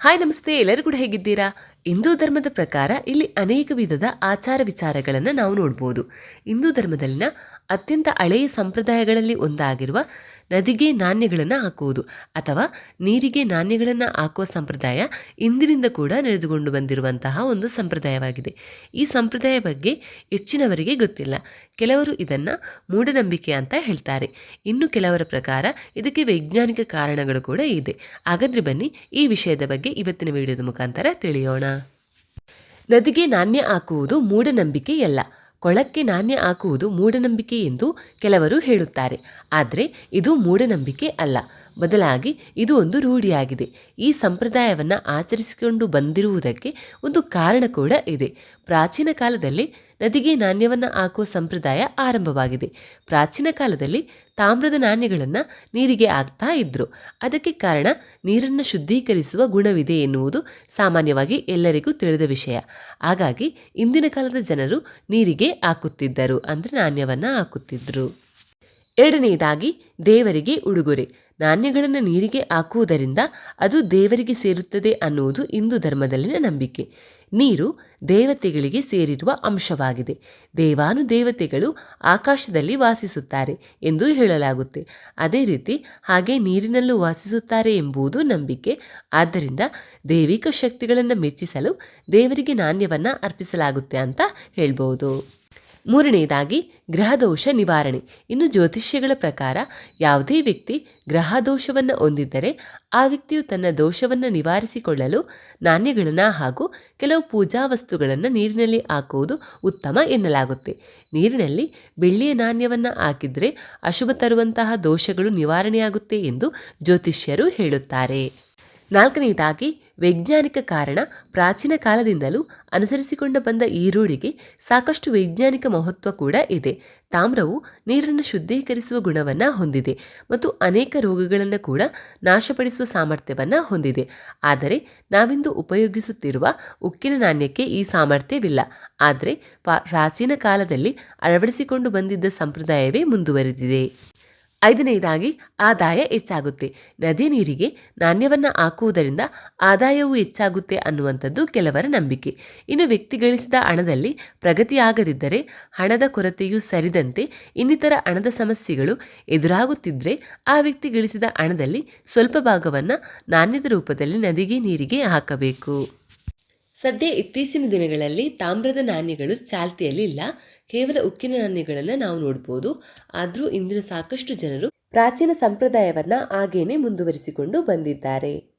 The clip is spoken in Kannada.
ಹಾಯ್ ನಮಸ್ತೆ, ಎಲ್ಲರೂ ಕೂಡ ಹೇಗಿದ್ದೀರಾ? ಹಿಂದೂ ಧರ್ಮದ ಪ್ರಕಾರ ಇಲ್ಲಿ ಅನೇಕ ವಿಧದ ಆಚಾರ ವಿಚಾರಗಳನ್ನು ನಾವು ನೋಡ್ಬೋದು. ಹಿಂದೂ ಧರ್ಮದಲ್ಲಿನ ಅತ್ಯಂತ ಹಳೆಯ ಸಂಪ್ರದಾಯಗಳಲ್ಲಿ ಒಂದಾಗಿರುವ ನದಿಗೆ ನಾಣ್ಯಗಳನ್ನು ಹಾಕುವುದು ಅಥವಾ ನೀರಿಗೆ ನಾಣ್ಯಗಳನ್ನು ಹಾಕುವ ಸಂಪ್ರದಾಯ ಇಂದಿನಿಂದ ಕೂಡ ನಡೆದುಕೊಂಡು ಬಂದಿರುವಂತಹ ಒಂದು ಸಂಪ್ರದಾಯವಾಗಿದೆ. ಈ ಸಂಪ್ರದಾಯ ಬಗ್ಗೆ ಹೆಚ್ಚಿನವರಿಗೆ ಗೊತ್ತಿಲ್ಲ. ಕೆಲವರು ಇದನ್ನು ಮೂಢನಂಬಿಕೆ ಅಂತ ಹೇಳ್ತಾರೆ. ಇನ್ನು ಕೆಲವರ ಪ್ರಕಾರ ಇದಕ್ಕೆ ವೈಜ್ಞಾನಿಕ ಕಾರಣಗಳು ಕೂಡ ಇದೆ. ಹಾಗಾದ್ರೆ ಬನ್ನಿ ಈ ವಿಷಯದ ಬಗ್ಗೆ ಇವತ್ತಿನ ವಿಡಿಯೋದ ಮುಖಾಂತರ ತಿಳಿಯೋಣ. ನದಿಗೆ ನಾಣ್ಯ ಹಾಕುವುದು ಮೂಢನಂಬಿಕೆಯಲ್ಲ. ಕೊಳಕ್ಕೆ ನಾಣ್ಯ ಹಾಕುವುದು ಮೂಢನಂಬಿಕೆ ಎಂದು ಕೆಲವರು ಹೇಳುತ್ತಾರೆ. ಆದರೆ ಇದು ಮೂಢನಂಬಿಕೆ ಅಲ್ಲ. ಬದಲಾಗಿ ಇದು ಒಂದು ರೂಢಿಯಾಗಿದೆ. ಈ ಸಂಪ್ರದಾಯವನ್ನು ಆಚರಿಸಿಕೊಂಡು ಬಂದಿರುವುದಕ್ಕೆ ಒಂದು ಕಾರಣ ಕೂಡ ಇದೆ. ಪ್ರಾಚೀನ ಕಾಲದಲ್ಲಿ ನದಿಗೆ ನಾಣ್ಯವನ್ನು ಹಾಕುವ ಸಂಪ್ರದಾಯ ಆರಂಭವಾಗಿದೆ. ಪ್ರಾಚೀನ ಕಾಲದಲ್ಲಿ ತಾಮ್ರದ ನಾಣ್ಯಗಳನ್ನು ನೀರಿಗೆ ಹಾಕ್ತಾ ಇದ್ರು. ಅದಕ್ಕೆ ಕಾರಣ ನೀರನ್ನು ಶುದ್ಧೀಕರಿಸುವ ಗುಣವಿದೆ ಎನ್ನುವುದು ಸಾಮಾನ್ಯವಾಗಿ ಎಲ್ಲರಿಗೂ ತಿಳಿದ ವಿಷಯ. ಹಾಗಾಗಿ ಇಂದಿನ ಕಾಲದ ಜನರು ನೀರಿಗೆ ಹಾಕುತ್ತಿದ್ದರು ಅಂದರೆ ನಾಣ್ಯವನ್ನು ಹಾಕುತ್ತಿದ್ದರು ಎರಡನೆಯದಾಗಿ ದೇವರಿಗೆ ಉಡುಗೊರೆ. ನಾಣ್ಯಗಳನ್ನು ನೀರಿಗೆ ಹಾಕುವುದರಿಂದ ಅದು ದೇವರಿಗೆ ಸೇರುತ್ತದೆ ಅನ್ನುವುದು ಹಿಂದೂ ಧರ್ಮದಲ್ಲಿನ ನಂಬಿಕೆ. ನೀರು ದೇವತೆಗಳಿಗೆ ಸೇರಿರುವ ಅಂಶವಾಗಿದೆ. ದೇವಾನು ದೇವತೆಗಳು ಆಕಾಶದಲ್ಲಿ ವಾಸಿಸುತ್ತಾರೆ ಎಂದು ಹೇಳಲಾಗುತ್ತೆ. ಅದೇ ರೀತಿ ಹಾಗೆ ನೀರಿನಲ್ಲೂ ವಾಸಿಸುತ್ತಾರೆ ಎಂಬುದು ನಂಬಿಕೆ. ಆದ್ದರಿಂದ ದೈವಿಕ ಶಕ್ತಿಗಳನ್ನು ಮೆಚ್ಚಿಸಲು ದೇವರಿಗೆ ನಾಣ್ಯವನ್ನು ಅರ್ಪಿಸಲಾಗುತ್ತೆ ಅಂತ ಹೇಳ್ಬೋದು. ಮೂರನೆಯದಾಗಿ ಗ್ರಹದೋಷ ನಿವಾರಣೆ. ಇನ್ನು ಜ್ಯೋತಿಷ್ಯಗಳ ಪ್ರಕಾರ ಯಾವುದೇ ವ್ಯಕ್ತಿ ಗ್ರಹದೋಷವನ್ನು ಹೊಂದಿದ್ದರೆ ಆ ವ್ಯಕ್ತಿಯು ತನ್ನ ದೋಷವನ್ನು ನಿವಾರಿಸಿಕೊಳ್ಳಲು ನಾಣ್ಯಗಳನ್ನು ಹಾಗೂ ಕೆಲವು ಪೂಜಾ ವಸ್ತುಗಳನ್ನು ನೀರಿನಲ್ಲಿ ಹಾಕುವುದು ಉತ್ತಮ ಎನ್ನಲಾಗುತ್ತೆ. ನೀರಿನಲ್ಲಿ ಬೆಳ್ಳಿಯ ನಾಣ್ಯವನ್ನು ಹಾಕಿದರೆ ಅಶುಭ ತರುವಂತಹ ದೋಷಗಳು ನಿವಾರಣೆಯಾಗುತ್ತೆ ಎಂದು ಜ್ಯೋತಿಷ್ಯರು ಹೇಳುತ್ತಾರೆ. ನಾಲ್ಕನೆಯದಾಗಿ ವೈಜ್ಞಾನಿಕ ಕಾರಣ ಪ್ರಾಚೀನ ಕಾಲದಿಂದಲೂ ಅನುಸರಿಸಿಕೊಂಡು ಬಂದ ಈ ರೂಢಿಗೆ ಸಾಕಷ್ಟು ವೈಜ್ಞಾನಿಕ ಮಹತ್ವ ಕೂಡ ಇದೆ. ತಾಮ್ರವು ನೀರನ್ನು ಶುದ್ಧೀಕರಿಸುವ ಗುಣವನ್ನು ಹೊಂದಿದೆ ಮತ್ತು ಅನೇಕ ರೋಗಗಳನ್ನು ಕೂಡ ನಾಶಪಡಿಸುವ ಸಾಮರ್ಥ್ಯವನ್ನು ಹೊಂದಿದೆ. ಆದರೆ ನಾವಿಂದು ಉಪಯೋಗಿಸುತ್ತಿರುವ ಉಕ್ಕಿನ ನಾಣ್ಯಕ್ಕೆ ಈ ಸಾಮರ್ಥ್ಯವಿಲ್ಲ. ಆದರೆ ಪ್ರಾಚೀನ ಕಾಲದಲ್ಲಿ ಅಳವಡಿಸಿಕೊಂಡು ಬಂದಿದ್ದ ಸಂಪ್ರದಾಯವೇ ಮುಂದುವರೆದಿದೆ. ಐದನೆಯದಾಗಿ ಆದಾಯ ಹೆಚ್ಚಾಗುತ್ತೆ. ನದಿ ನೀರಿಗೆ ನಾಣ್ಯವನ್ನು ಹಾಕುವುದರಿಂದ ಆದಾಯವೂ ಹೆಚ್ಚಾಗುತ್ತೆ ಅನ್ನುವಂಥದ್ದು ಕೆಲವರ ನಂಬಿಕೆ. ಇನ್ನು ವ್ಯಕ್ತಿ ಗಳಿಸಿದ ಹಣದಲ್ಲಿ ಪ್ರಗತಿಯಾಗದಿದ್ದರೆ ಹಣದ ಕೊರತೆಯು ಸರಿದಂತೆ ಇನ್ನಿತರ ಹಣದ ಸಮಸ್ಯೆಗಳು ಎದುರಾಗುತ್ತಿದ್ದರೆ ಆ ವ್ಯಕ್ತಿ ಗಳಿಸಿದ ಹಣದಲ್ಲಿ ಸ್ವಲ್ಪ ಭಾಗವನ್ನು ನಾಣ್ಯದ ರೂಪದಲ್ಲಿ ನದಿಗೆ, ನೀರಿಗೆ ಹಾಕಬೇಕು. ಸದ್ಯ ಇತ್ತೀಚಿನ ದಿನಗಳಲ್ಲಿ ತಾಮ್ರದ ನಾಣ್ಯಗಳು ಚಾಲ್ತಿಯಲ್ಲಿ ಇಲ್ಲ. ಕೇವಲ ಉಕ್ಕಿನ ನಾಣ್ಯಗಳನ್ನು ನಾವು ನೋಡ್ಬೋದು. ಆದರೂ ಇಂದಿನ ಸಾಕಷ್ಟು ಜನರು ಪ್ರಾಚೀನ ಸಂಪ್ರದಾಯವನ್ನ ಹಾಗೇನೆ ಮುಂದುವರಿಸಿಕೊಂಡು ಬಂದಿದ್ದಾರೆ.